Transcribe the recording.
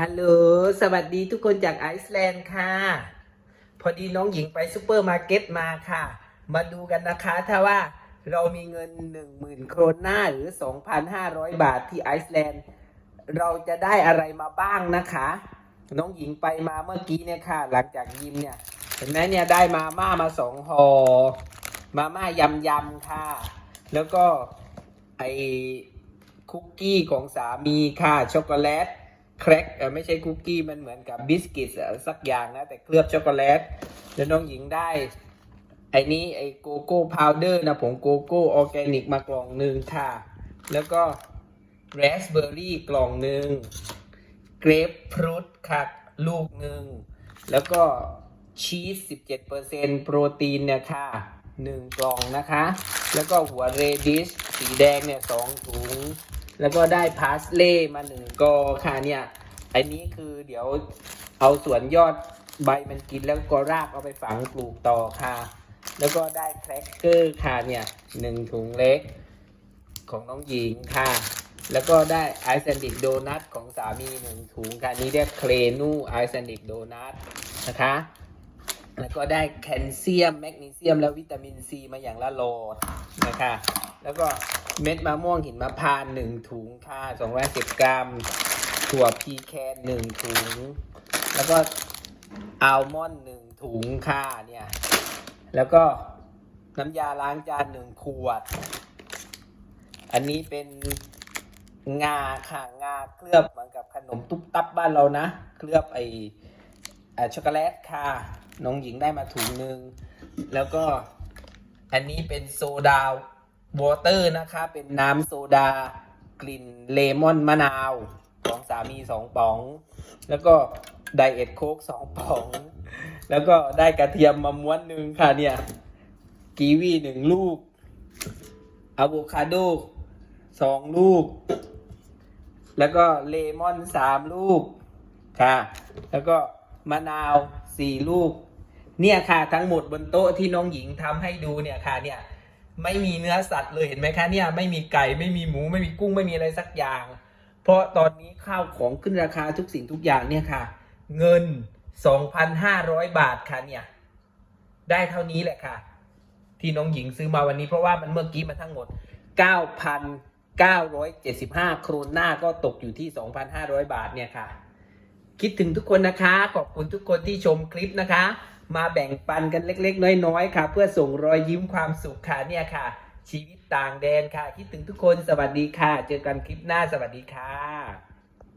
ฮัลโหล สวัสดีทุกคนจากไอซ์แลนด์ค่ะ พอดีน้องหญิงไปซูเปอร์มาร์เก็ตมาค่ะ มาดูกันนะคะถ้าว่าเรามีเงิน 10,000 โครนหน้าหรือ 2,500 บาทที่ไอซ์แลนด์ เราจะได้อะไรมาบ้างนะคะ น้องหญิงไปมาเมื่อกี้เนี่ยค่ะ หลังจากยิมเนี่ย เห็นไหมเนี่ยได้มาม่ามาสองห่อมาม่ายำยำๆค่ะ แล้วก็ไอคุกกี้ของสามีค่ะช็อกโกแลต แครกไม่ใช่คุกกี้มันเหมือนกับบิสกิตสักอย่างนะ แต่เคลือบช็อกโกแลตแล้วน้องหญิงได้ ไอ้นี้ไอ้โกโก้พาวเดอร์นะผงโกโก้ออร์แกนิกมากล่องหนึ่งค่ะ แล้วก็แรสเบอร์รี่กล่องหนึ่งเกรปฟรุตค่ะลูกหนึ่งแล้วก็ชีส 17%โปรตีนเนี่ยค่ะหนึ่งกล่องนะคะ แล้วก็หัวเรดิชสีแดงเนี่ยสองถุง แล้วก็ได้พาสเล่มาหนึ่งกอค่ะเนี่ย อันนี้คือเดี๋ยวเอาส่วนยอดใบมันกินแล้วก็รากเอาไปฝังปลูกต่อค่ะ แล้วก็ได้แครกเกอร์ค่ะเนี่ยหนึ่งถุงเล็กของน้องหญิงค่ะ แล้วก็ได้ไอซ์แอนดิกโดนัทของสามีหนึ่งถุงค่ะนนี้เรียกเคลนูไอซ์แอนดิกโดนัทนะคะ แล้วก็ได้แคลเซียม แมกนีเซียม และวิตามินซีมาอย่างละโหลดนะคะ แล้วก็ เม็ดมะม่วงหินมะพร้าวหนึ่งถุงค่ะ210กรัม ถั่วพีแคนหนึ่งถุง แล้วก็อัลมอนด์หนึ่งถุงค่ะเนี่ย แล้วก็น้ำยาล้างจานหนึ่งขวด อันนี้เป็นงาค่ะงาเคลือบเหมือนกับขนมตุ๊บตับบ้านเรานะ เคลือบไอช็อกโกแลตค่ะน้องหญิงได้มาถุงหนึ่งแล้วก็อันนี้เป็นโซดา วอเตอร์นะคะ เป็นน้ำโซดากลิ่นเลมอนมะนาวของสามีสองป๋อง แล้วก็ไดเอทโค้กสองป๋อง แล้วก็ได้กระเทียมมาม้วนหนึ่งค่ะเนี่ยกีวีหนึ่งลูกอะโวคาโดสองลูก แล้วก็เลมอนสามลูกค่ะ แล้วก็มะนาวสี่ลูก เนี่ยค่ะทั้งหมดบนโต๊ะที่น้องหญิงทำให้ดูเนี่ยค่ะเนี่ย ไม่มีเนื้อสัตว์เลยเห็นไหมคะเนี่ยไม่มีไก่ไม่มีหมูไม่มีกุ้งไม่มีอะไรสักอย่าง เพราะตอนนี้ข้าวของขึ้นราคาทุกสิ่งทุกอย่างเนี่ยค่ะ เงิน 2,500 บาทค่ะเนี่ยได้เท่านี้แหละค่ะ ที่น้องหญิงซื้อมาวันนี้เพราะว่ามันเมื่อกี้มันทั้งหมด 9,975 โครนหน้าก็ตกอยู่ที่ 2,500 บาทเนี่ยค่ะ คิดถึงทุกคนนะคะ ขอบคุณทุกคนที่ชมคลิปนะคะ มาแบ่งปันกันเล็ก ๆ น้อยๆค่ะ เพื่อส่งรอยยิ้มความสุขค่ะเนี่ยค่ะ ชีวิตต่างแดนค่ะ คิดถึงทุกคนสวัสดีค่ะ เจอกันคลิปหน้าสวัสดีค่ะ